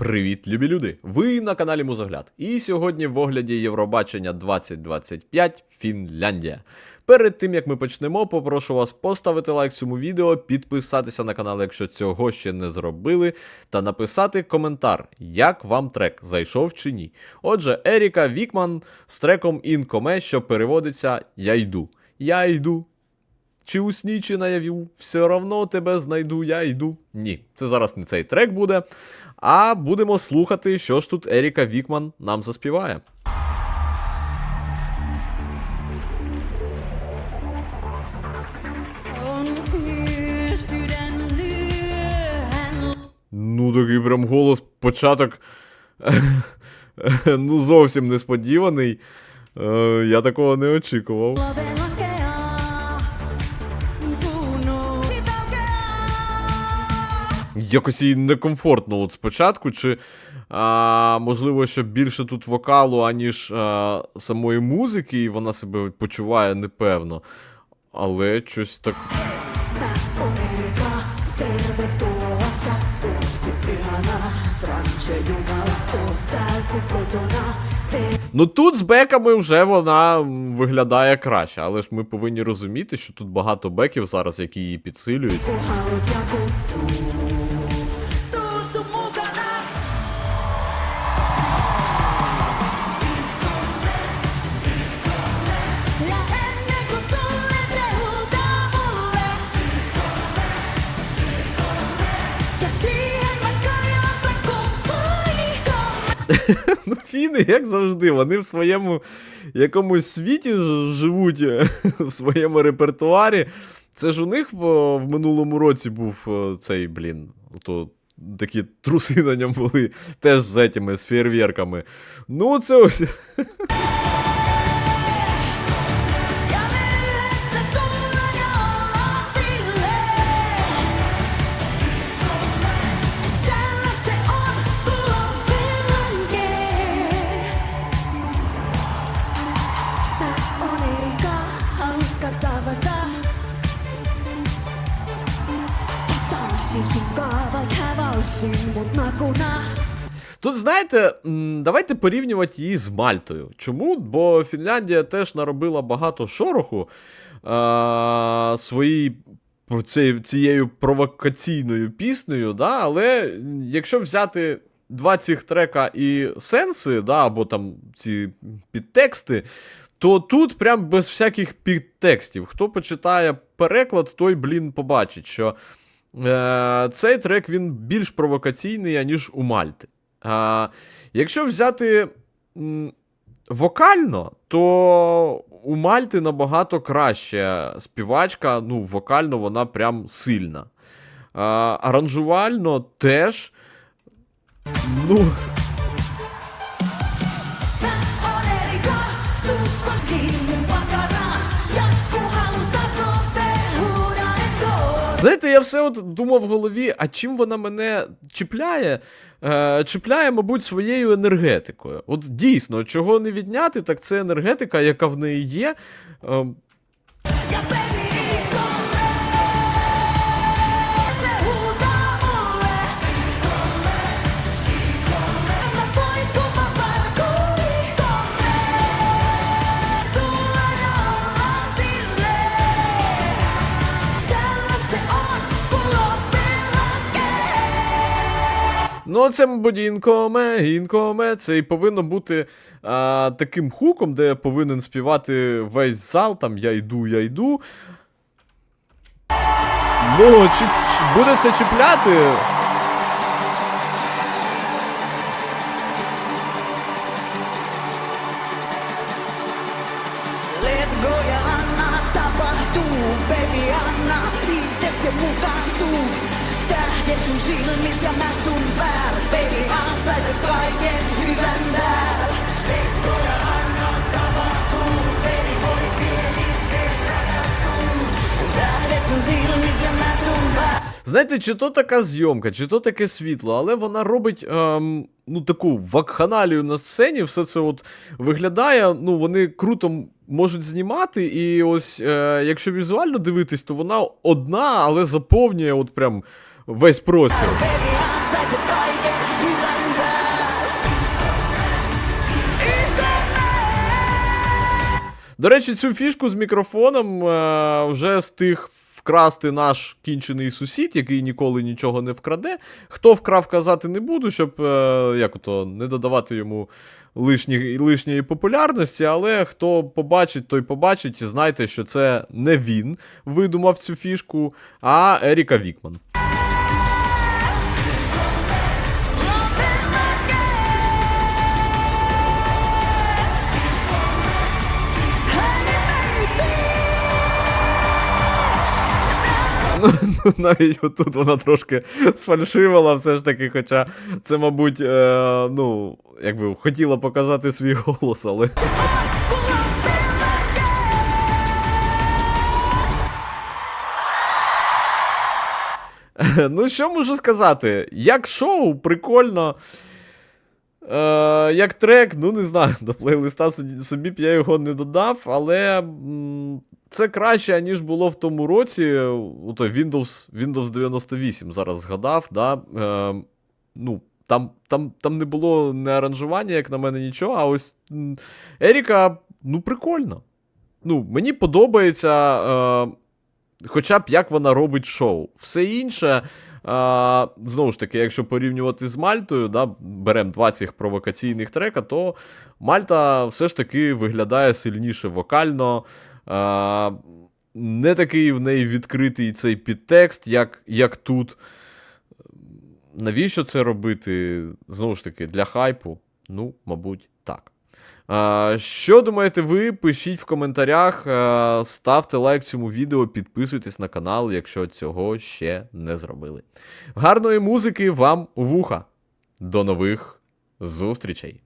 Привіт, любі люди! Ви на каналі Музогляд. І сьогодні в огляді Євробачення 2025 Фінляндія. Перед тим як ми почнемо, попрошу вас поставити лайк цьому відео, підписатися на канал, якщо цього ще не зробили, та написати коментар, як вам трек зайшов чи ні. Отже, Еріка Вікман з треком Інкоме, що переводиться Я йду. Я йду. Чи у сні, чи наяву, все равно тебе знайду, я йду. Ні, це зараз не цей трек буде. А будемо слухати, що ж тут Еріка Вікман нам заспіває. Ну, такий прям голос, початок. ну, зовсім несподіваний. Е, я такого не очікував. Якось їй некомфортно от спочатку, чи а, можливо, що більше тут вокалу, аніж а, самої музики, і вона себе почуває непевно. Але щось так. Ну тут з беками вже вона виглядає краще, але ж ми повинні розуміти, що тут багато беків зараз, які її підсилюють. Ну, фіни, як завжди, вони в своєму якомусь світі живуть е, в своєму репертуарі. Це ж у них в, в минулому році був е, цей, блін, то такі труси на ньому були теж з цими, з фейерверками. Ну, це ось. Mut makuna Тут, знаєте, давайте порівнювати її з Мальтою. Чому? Бо Фінляндія теж наробила багато шороху е- своїй цією провокаційною піснею, да? але якщо взяти два цих трека і сенси, да, або там ці підтексти, то тут прям без всяких підтекстів. Хто почитає переклад, той, блін, побачить, що цей трек він більш провокаційний, аніж у Мальти. Якщо взяти вокально, то у Мальти набагато краще співачка, ну, вокально вона прям сильна. Аранжувально теж. Ну, Знаєте, я все от думав в голові, а чим вона мене чіпляє? Е, чіпляє, мабуть, своєю енергетикою. От дійсно, чого не відняти, так це енергетика, яка в неї є. Ем, Ну, це, мабуть, інкоме. Це і повинно бути а, таким хуком, де повинен співати весь зал, там я йду, я йду. Ну, чи, чи буде це чіпляти? Ja mukaantuu. Tähdet sun silmis ja mä sun päällä, Знаєте, чи то така зйомка, чи то таке світло, але вона робить ем, ну, таку вакханалію на сцені, все це от виглядає, ну, вони круто можуть знімати, і ось, е, якщо візуально дивитись, то вона одна, але заповнює от прям весь простір. До речі, цю фішку з мікрофоном е, вже встиг вкрасти наш кінчений сусід, який ніколи нічого не вкраде. Хто вкрав, казати не буду, щоб е, як ото, не додавати йому лишні, лишньої популярності, але хто побачить, той побачить. І знайте, що це не він видумав цю фішку, а Еріка Вікман. Ну, навіть отут вона трошки сфальшивила, все ж таки, хоча це, мабуть, е, ну, якби хотіла показати свій голос, але. Ну, що можу сказати? Як шоу, прикольно. Е, як трек, ну не знаю, до плейлиста собі- б я його не додав, але це краще, ніж було в тому році. У Windows, Windows 98 зараз згадав. Да? Е, ну, там, там, там не було не аранжування, як на мене, нічого, а ось Еріка, ну, прикольно. Ну, мені подобається. Е, Хоча б як вона робить шоу. Все інше, а, знову ж таки, якщо порівнювати з Мальтою, да, беремо два цих провокаційних трека, то Мальта все ж таки виглядає сильніше вокально. А, не такий в неї відкритий цей підтекст, як, як тут. Навіщо це робити? Знову ж таки, для хайпу? Ну, мабуть, так. Що думаєте ви? Пишіть в коментарях, ставте лайк цьому відео, підписуйтесь на канал, якщо цього ще не зробили. Гарної музики вам вуха. До нових зустрічей!